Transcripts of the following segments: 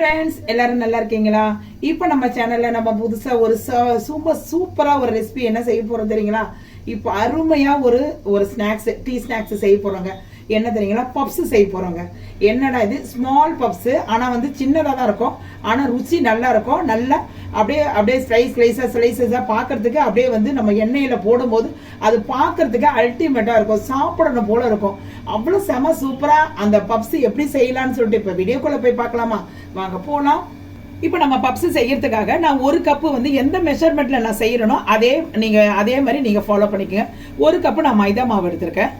Friends எல்லாரும் நல்லா இருக்கீங்களா? இப்போ நம்ம சேனல்ல நம்ம புதுசா ஒரு சூப்பர் சூப்பரா ஒரு ரெசிபி என்ன செய்ய போறோம் தெரியுங்களா? இப்போ அருமையா ஒரு ஒரு ஸ்நாக்ஸ் டீ ஸ்நாக்ஸ் செய்ய போறோங்க. என்ன தெரியுங்களா? பப்ஸு செய்ய போகிறோங்க என்னடா இது? ஸ்மால் பப்ஸு ஆனால் வந்து சின்னதாக தான் இருக்கும். ஆனால் ருசி நல்லா இருக்கும். நல்லா அப்படியே அப்படியே ஸ்லைஸ் ஸ்லைஸாக ஸ்லைசஸாக பார்க்குறதுக்கு அப்படியே வந்து நம்ம எண்ணெயில் போடும்போது அது பார்க்குறதுக்கு அல்டிமேட்டாக இருக்கும். சாப்பிடணும் போல இருக்கும். அவ்வளோ செம சூப்பராக அந்த பப்ஸு எப்படி செய்யலாம்னு சொல்லிட்டு இப்போ வீடியோக்குள்ளே போய் பார்க்கலாமா? வாங்க போகலாம் இப்போ நம்ம பப்ஸ் செய்யறதுக்காக நான் ஒரு கப்பு வந்து எந்த மெஷர்மெண்ட்டில் நான் செய்யறனோ அதே நீங்கள் அதே மாதிரி நீங்கள் ஃபாலோ பண்ணிக்கங்க. ஒரு கப்பு நான் மைதா மாவு எடுத்திருக்கேன்.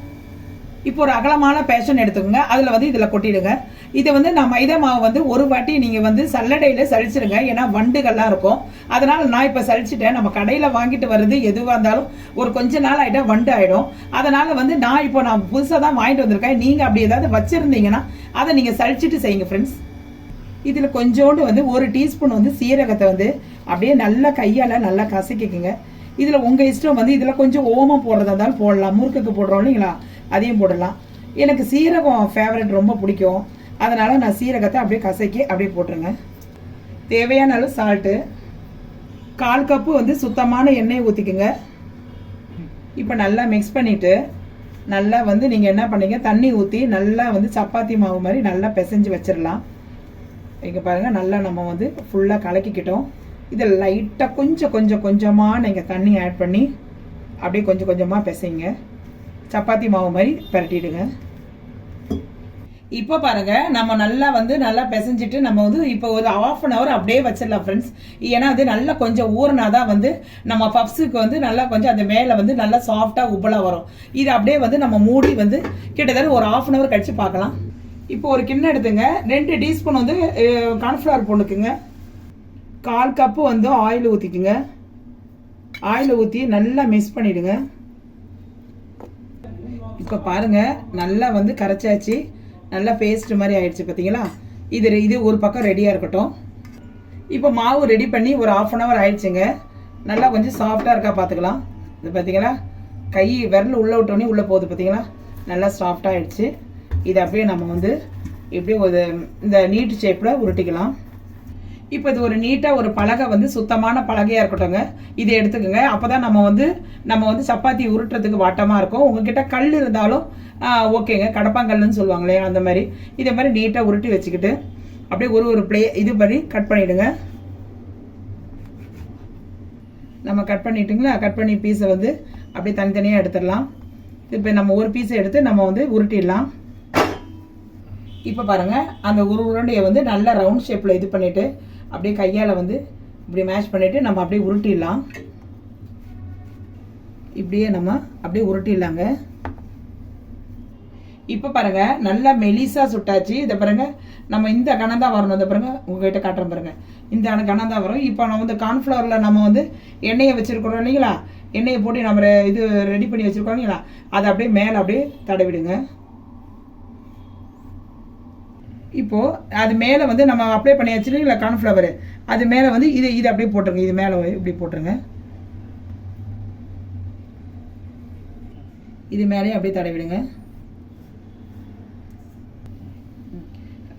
இப்போ ஒரு அகலமான பேஷன் எடுத்துக்கோங்க. அதில் வந்து இதில் கொட்டிடுங்க. இதை வந்து நான் மைதா மாவு வந்து ஒரு வாட்டி நீங்கள் வந்து சல்லடையில் சலிச்சிடுங்க. ஏன்னா வண்டுகள்லாம் இருக்கும். அதனால் நான் இப்போ சளிச்சிட்டேன் நம்ம கடையில் வாங்கிட்டு வர்றது எதுவாக இருந்தாலும் ஒரு கொஞ்ச நாள் ஆகிட்டா வண்டு ஆகிடும் அதனால் வந்து நான் இப்போ நான் புதுசாக தான் வாங்கிட்டு வந்திருக்கேன். நீங்கள் அப்படி ஏதாவது வச்சுருந்தீங்கன்னா அதை நீங்கள் சலிச்சிட்டு செய்யுங்க ஃப்ரெண்ட்ஸ் இதில் கொஞ்சோண்டு வந்து ஒரு டீஸ்பூன் வந்து சீரகத்தை வந்து அப்படியே நல்லா கையால் நல்லா கசக்கிக்குங்க. இதில் உங்கள் இஷ்டம் வந்து இதில் கொஞ்சம் ஓமம் போடுறதா இருந்தாலும் போடலாம். முறுக்குக்கு போடுறோம் இல்லைங்களா? அதையும் போடலாம் எனக்கு சீரகம் ஃபேவரட் ரொம்ப பிடிக்கும். அதனால் நான் சீரகத்தை அப்படியே கசக்கி அப்படியே போட்டுருங்க. தேவையான அளவு சால்ட்டு கால் கப்பு வந்து சுத்தமான எண்ணெயை ஊற்றிக்குங்க இப்போ நல்லா மிக்ஸ் பண்ணிவிட்டு நல்லா வந்து நீங்கள் என்ன பண்ணீங்க? தண்ணி ஊற்றி நல்லா வந்து சப்பாத்தி மாவு மாதிரி நல்லா பிசைஞ்சு வச்சிடலாம். இங்கே பாருங்கள் நல்லா நம்ம வந்து ஃபுல்லாக கலக்கிக்கிட்டோம். இதை லைட்டாக கொஞ்சம் கொஞ்சம் கொஞ்சமாக நீங்கள் தண்ணி ஆட் பண்ணி அப்படியே கொஞ்சம் கொஞ்சமாக பிசைங்க. சப்பாத்தி மாவு மாதிரி பரட்டிடுங்க. இப்போ பாருங்க நம்ம நல்லா வந்து நல்லா பிசைஞ்சிட்டு நம்ம வந்து இப்போ ஒரு ஆஃப் அன் ஹவர் அப்படியே வச்சிடலாம் ஃப்ரெண்ட்ஸ் ஏன்னா அது நல்லா கொஞ்சம் ஊறினாதான் வந்து நம்ம பப்ஸுக்கு வந்து நல்லா கொஞ்சம் அந்த மேலே வந்து நல்லா சாஃப்டாக உப்பலாக வரும். இது அப்படியே வந்து நம்ம மூடி வந்து கிட்டத்தட்ட ஒரு ஆஃப் அன் ஹவர் கழிச்சு பார்க்கலாம். இப்போ ஒரு கிண்ணம் எடுத்துங்க. ரெண்டு டீஸ்பூன் வந்து கார்ன்ஃப்ளவர் போட்டுக்குங்க. கால் கப்பு வந்து ஆயில் ஊற்றிக்குங்க ஆயில் ஊற்றி நல்லா மிக்ஸ் பண்ணிவிடுங்க இப்போ பாருங்க நல்லா வந்து கரைச்சாச்சு. நல்லா பேஸ்ட் மாதிரி ஆயிடுச்சு பார்த்தீங்களா இது இது ஒரு பக்கம் ரெடியாக இருக்கட்டும். இப்போ மாவு ரெடி பண்ணி ஒரு ஆஃப் அன் ஹவர் ஆயிடுச்சுங்க. நல்லா கொஞ்சம் சாஃப்டாக இருக்கா பார்த்துக்கலாம் இது பார்த்தீங்களா கை விரல் உள்ளே விட்டோன்னே உள்ளே போகுது பார்த்தீங்களா நல்லா சாஃப்டாக ஆயிடுச்சு. இதை அப்படியே நம்ம வந்து இப்படியே ஒரு இந்த நீட்டு ஷேப்பில் உருட்டிக்கலாம். இப்போ இது ஒரு நீட்டாக ஒரு பலகை வந்து சுத்தமான பலகையாக இருக்கட்டும்ங்க. இதை எடுத்துக்கோங்க. அப்போ தான் நம்ம வந்து நம்ம வந்து சப்பாத்தி உருட்டுறதுக்கு வாட்டமாக இருக்கும். உங்ககிட்ட கல் இருந்தாலும் ஓகேங்க. கடப்பாங்கல்லுன்னு சொல்லுவாங்களே அந்த மாதிரி. இதே மாதிரி நீட்டாக உருட்டி வச்சுக்கிட்டு அப்படியே ஒரு ஒரு பிளே இது பண்ணி கட் பண்ணிவிடுங்க நம்ம கட் பண்ணிட்டுங்களா? கட் பண்ணி பீஸை வந்து அப்படியே தனித்தனியாக எடுத்துடலாம். இப்போ நம்ம ஒரு பீஸை எடுத்து நம்ம வந்து உருட்டிடலாம். இப்போ பாருங்கள் அந்த ஒரு உருண்டையை வந்து நல்ல ரவுண்ட் ஷேப்பில் இது பண்ணிவிட்டு அப்படியே கையால் வந்து இப்படி மேஷ் பண்ணிவிட்டு நம்ம அப்படியே உருட்டிடலாம். இப்படியே நம்ம அப்படியே உருட்டிடலாங்க. இப்போ பாருங்க நல்லா மெலிசாக சுட்டாச்சு. இதை பாருங்க நம்ம இந்த கணம் தான் வரணும். இதை பாருங்கள் உங்ககிட்ட காட்டுறேன் பாருங்கள் இந்த கணம் தான் வரும். இப்போ நம்ம வந்து கார்ன்ஃப்ளவரில் நம்ம வந்து எண்ணெயை வச்சுருக்குறோம் இல்லைங்களா? எண்ணெயை போட்டு நம்ம இது ரெடி பண்ணி வச்சுருக்கோம் இல்லைங்களா? அதை அப்படியே மேலே அப்படியே தடவிடுங்க. இப்போது அது மேலே வந்து நம்ம அப்ளை பண்ணி வச்சுருக்கீங்களா கார்ன்ஃப்ளவர் அது மேலே வந்து இது இது அப்படியே போட்டுருங்க. இது மேலே இப்படி போட்டுருங்க. இது மேலேயும் அப்படியே தடவிடுங்க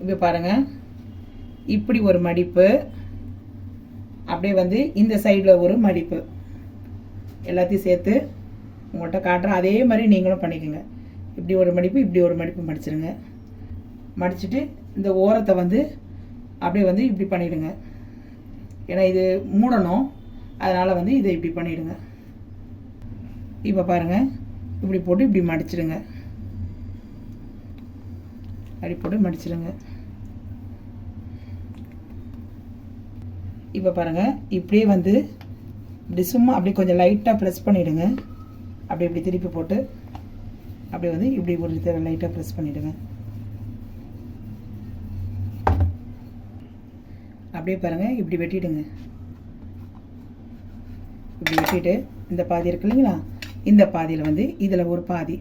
இப்போ பாருங்கள் இப்படி ஒரு மடிப்பு. அப்படியே வந்து இந்த சைடில் ஒரு மடிப்பு. எல்லாத்தையும் சேர்த்து உங்கள்கிட்ட காட்டுறேன். அதே மாதிரி நீங்களும் பண்ணிக்கோங்க. இப்படி ஒரு மடிப்பு இப்படி ஒரு மடிப்பு மடிச்சிருங்க. மடிச்சுட்டு இந்த ஓரத்தை வந்து அப்படியே வந்து இப்படி பண்ணிவிடுங்க ஏன்னா இது மூடணும். அதனால் வந்து இதை இப்படி பண்ணிவிடுங்க இப்போ பாருங்கள் இப்படி போட்டு இப்படி மடிச்சிடுங்க. அப்படி போட்டு மடிச்சிடுங்க. இப்போ பாருங்கள் இப்படியே வந்து இப்படி சும்மா அப்படி கொஞ்சம் லைட்டாக ப்ரெஸ் பண்ணிவிடுங்க அப்படி இப்படி திருப்பி போட்டு அப்படியே வந்து இப்படி ஒரு லைட்டாக ப்ரெஸ் பண்ணிவிடுங்க அப்படியே பாருங்கள் இப்படி வெட்டிடுங்க. இப்படி வெட்டிட்டு இந்த பாதி இருக்கு இல்லைங்களா? இந்த பாதியில் வந்து இதில் ஒரு பாதி.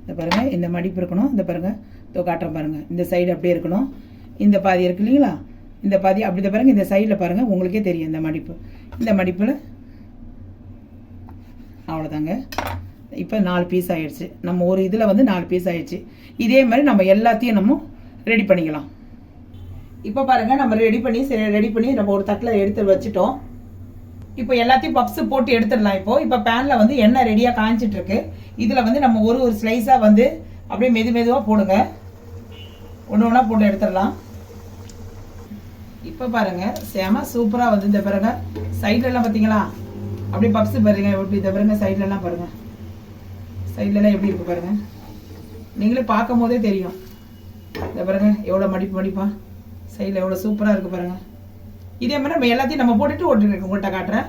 இந்த பாருங்கள் இந்த மடிப்பு இருக்கணும். இந்த பாருங்கள் இதோ காட்டுறேன் பாருங்கள் இந்த சைடு அப்படியே இருக்கணும். இந்த பாதி இருக்கு இல்லைங்களா? இந்த பாதி அப்படி இந்த பாருங்கள் இந்த சைடில் பாருங்கள் உங்களுக்கே தெரியும் இந்த மடிப்பு. இந்த மடிப்பில் அவ்வளோதாங்க இப்போ நாலு பீஸ் ஆயிடுச்சு. நம்ம ஒரு இதில் வந்து நாலு பீஸ் ஆயிடுச்சு. இதே மாதிரி நம்ம எல்லாத்தையும் நம்ம ரெடி பண்ணிக்கலாம். இப்போ பாருங்க நம்ம ரெடி பண்ணி ரெடி பண்ணி நம்ம ஒரு தட்டில் எடுத்து வச்சுட்டோம். இப்போ எல்லாத்தையும் பப்ஸ் போட்டு எடுத்துடலாம் இப்போ. இப்போ பேனில் வந்து எண்ணெய் ரெடியாக காய்ச்சிட்டு இருக்கு இதில் வந்து நம்ம ஒரு ஒரு ஸ்லைஸாக வந்து அப்படியே மெது மெதுவாக போடுங்க. ஒன்று ஒன்றா போட்டு எடுத்துடலாம். இப்போ பாருங்க செம சூப்பராக வந்து இந்த பாருங்க சைட்லலாம் பார்த்தீங்களா அப்படியே பப்ஸ் பாருங்க எப்படி இந்த பாருங்க சைட்லலாம் பாருங்கள் பாருங்க. எப்படி இருக்கு பாருங்க. நீங்களே பார்க்கும் போதே தெரியும். இந்த பாருங்க எவ்வளோ மடிப்பு மடிப்பா. சைடில் எவ்வளோ சூப்பராக இருக்குது பாருங்கள் இதே மாதிரி நம்ம எல்லாத்தையும் நம்ம போட்டுட்டு இருக்கோம் உங்கள்கிட்ட காட்டுறேன்.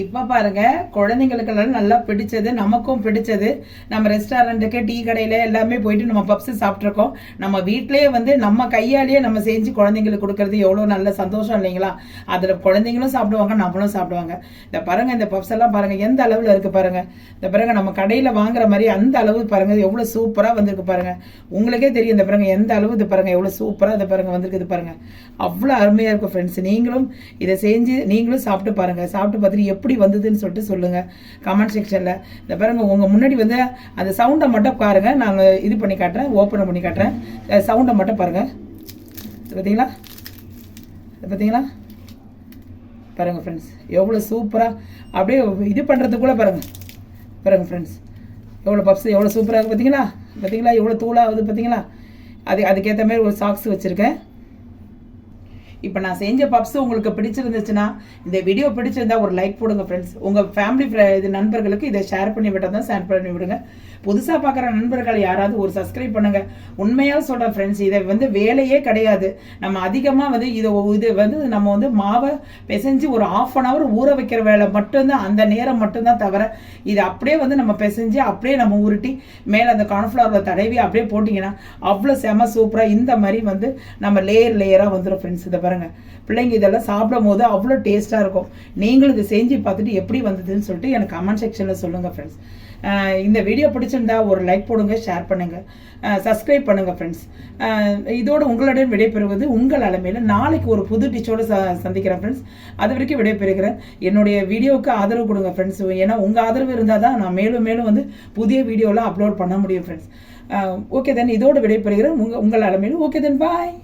இப்போ பாருங்க குழந்தைங்களுக்கெல்லாம் நல்லா பிடிச்சது நமக்கும் பிடிச்சது. நம்ம ரெஸ்டாரண்ட்டுக்கு டீ கடையில் எல்லாமே போயிட்டு நம்ம பப்ஸு சாப்பிட்ருக்கோம் நம்ம வீட்டிலேயே வந்து நம்ம கையாலேயே நம்ம செஞ்சு குழந்தைங்களுக்கு கொடுக்கறது எவ்வளோ நல்ல சந்தோஷம் இல்லைங்களா? அதில் குழந்தைங்களும் சாப்பிடுவாங்க நம்மளும் சாப்பிடுவாங்க. இந்த பாருங்க இந்த பப்ஸ் எல்லாம் பாருங்க எந்த அளவில் இருக்கு பாருங்க. இந்த பாருங்க நம்ம கடையில் வாங்குற மாதிரி அந்த அளவு பாருங்க எவ்வளோ சூப்பராக வந்திருக்கு பாருங்க. உங்களுக்கே தெரியும் இந்த பாருங்க எந்த அளவு இது பாருங்க எவ்வளோ சூப்பராக இந்த பாருங்க வந்திருக்குது பாருங்க. அவ்வளோ அருமையாக இருக்கும் ஃப்ரெண்ட்ஸ் நீங்களும் இதை செஞ்சு நீங்களும் சாப்பிட்டு பாருங்க. சாப்பிட்டு பார்த்துட்டு எப்படி வந்ததுன்னு சொல்லிட்டு சொல்லுங்க. கமெண்ட் செக்ஷனில் இந்த பாருங்க உங்க முன்னாடி வந்து அந்த சவுண்டை மட்டும் பாருங்க. நாங்கள் இது பண்ணி காட்டுறேன் ஓப்பன் பண்ணி காட்டுறேன். சவுண்டை மட்டும் பாருங்க. பார்த்தீங்களா பார்த்தீங்களா பாருங்க ஃப்ரெண்ட்ஸ் எவ்வளோ சூப்பராக அப்படியே இது பண்ணுறதுக்குள்ள பாருங்க. பாருங்க ஃப்ரெண்ட்ஸ் எவ்வளோ பப்ஸ் எவ்வளோ சூப்பராக இருக்குது பார்த்தீங்களா பார்த்தீங்களா எவ்வளோ தூளாகுது பார்த்தீங்களா அது அதுக்கேற்ற மாதிரி ஒரு சாக்ஸ் வச்சுருக்கேன். இப்போ நான் செஞ்ச பப்ஸ் உங்களுக்கு பிடிச்சிருந்துச்சுன்னா இந்த வீடியோ பிடிச்சிருந்தா ஒரு லைக் போடுங்க ஃப்ரெண்ட்ஸ் உங்கள் ஃபேமிலி இது நண்பர்களுக்கு இதை ஷேர் பண்ணி விட்டால் தான் ஷேர் பண்ணி விடுங்க. புதுசாக பார்க்குற நண்பர்கள் யாராவது ஒரு சப்ஸ்கிரைப் பண்ணுங்க. உண்மையாக சொல்கிறேன் ஃப்ரெண்ட்ஸ் இதை வந்து வேலையே கிடையாது. நம்ம அதிகமாக வந்து இதை இது வந்து நம்ம வந்து மாவை பிசைஞ்சு ஒரு ஆஃப் அன் ஹவர் ஊற வைக்கிற வேலை மட்டும்தான் அந்த நேரம் மட்டும்தான் தவிர இது அப்படியே வந்து நம்ம பிசைஞ்சு அப்படியே நம்ம உருட்டி மேலே அந்த கார்ன்ஃப்ளவரில் தடவி அப்படியே போட்டிங்கன்னா அவ்வளோ செம சூப்பராக இந்த மாதிரி வந்து நம்ம லேயர் லேயராக வந்துடும் ஃப்ரெண்ட்ஸ் இதை பாருங்கள் பிள்ளைங்க இதெல்லாம் சாப்பிடும் போது அவ்வளோ டேஸ்ட்டாக இருக்கும். நீங்களும் இதை செஞ்சு பார்த்துட்டு எப்படி வந்ததுன்னு சொல்லிட்டு எனக்கு கமெண்ட் செக்ஷனில் சொல்லுங்கள் ஃப்ரெண்ட்ஸ் இந்த வீடியோ பிடிச்சிருந்தா ஒரு லைக் போடுங்க ஷேர் பண்ணுங்கள் சப்ஸ்கிரைப் பண்ணுங்க ஃப்ரெண்ட்ஸ் இதோடு உங்களுடன் விடைபெறுவது உங்கள் அலமையில் நாளைக்கு ஒரு புது டிச்சோடு ச சந்திக்கிறேன் ஃப்ரெண்ட்ஸ் அது வரைக்கும் விடைபெறுகிறேன். என்னுடைய வீடியோவுக்கு ஆதரவு கொடுங்க ஃப்ரெண்ட்ஸ் ஏன்னா உங்கள் ஆதரவு இருந்தால் தான் நான் மேலும் மேலும் வந்து புதிய வீடியோலாம் அப்லோட் பண்ண முடியும் ஃப்ரெண்ட்ஸ் ஓகே தென் இதோடு விடைபெறுகிறேன். உங்கள் உங்கள் அலமையில் ஓகே தென் பாய்